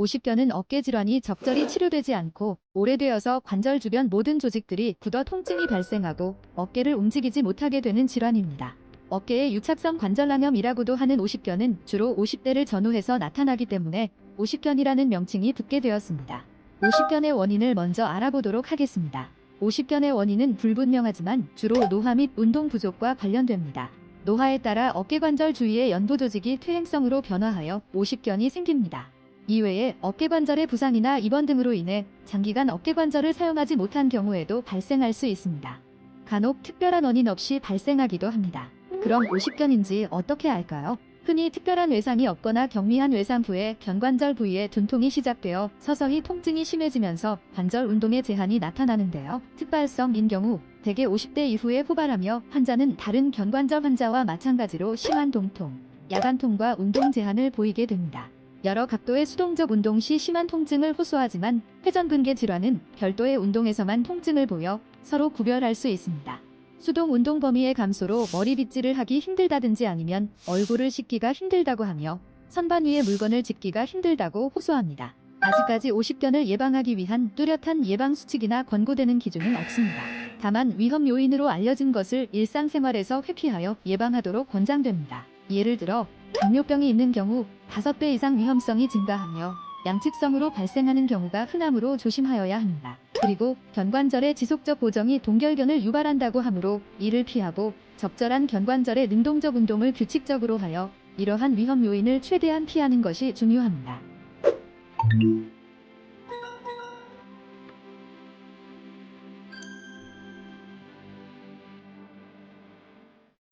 50견은 어깨 질환이 적절히 치료되지 않고 오래되어서 관절 주변 모든 조직들이 굳어 통증이 발생하고 어깨를 움직이지 못하게 되는 질환입니다. 어깨의 유착성 관절낭염이라고도 하는 50견은 주로 50대를 전후해서 나타나기 때문에 50견이라는 명칭이 붙게 되었습니다. 50견의 원인을 먼저 알아보도록 하겠습니다. 50견의 원인은 불분명하지만 주로 노화 및 운동 부족과 관련됩니다. 노화에 따라 어깨관절 주위의 연부 조직이 퇴행성으로 변화하여 50견이 생깁니다. 이외에 어깨관절의 부상이나 입원 등으로 인해 장기간 어깨관절을 사용하지 못한 경우에도 발생할 수 있습니다. 간혹 특별한 원인 없이 발생하기도 합니다. 그럼 50견인지 어떻게 알까요? 흔히 특별한 외상이 없거나 경미한 외상 후에 견관절 부위에 dun통이 시작되어 서서히 통증이 심해지면서 관절 운동에 제한이 나타나는데요. 특발성인 경우 대개 50대 이후에 후발하며 환자는 다른 견관절 환자와 마찬가지로 심한 동통, 야간통과 운동 제한을 보이게 됩니다. 여러 각도의 수동적 운동 시 심한 통증을 호소하지만 회전근개 질환은 별도의 운동에서만 통증을 보여 서로 구별할 수 있습니다. 수동 운동 범위의 감소로 머리 빗질을 하기 힘들다든지 아니면 얼굴을 씻기가 힘들다고 하며 선반 위에 물건을 짚기가 힘들다고 호소합니다. 아직까지 50견을 예방하기 위한 뚜렷한 예방 수칙이나 권고되는 기준은 없습니다. 다만 위험 요인으로 알려진 것을 일상생활에서 회피하여 예방하도록 권장됩니다. 예를 들어 당뇨병이 있는 경우 5배 이상 위험성이 증가하며 양측성으로 발생하는 경우가 흔하므로 조심하여야 합니다. 그리고 견관절의 지속적 고정이 동결견을 유발한다고 하므로 이를 피하고 적절한 견관절의 능동적 운동을 규칙적으로 하여 이러한 위험 요인을 최대한 피하는 것이 중요합니다.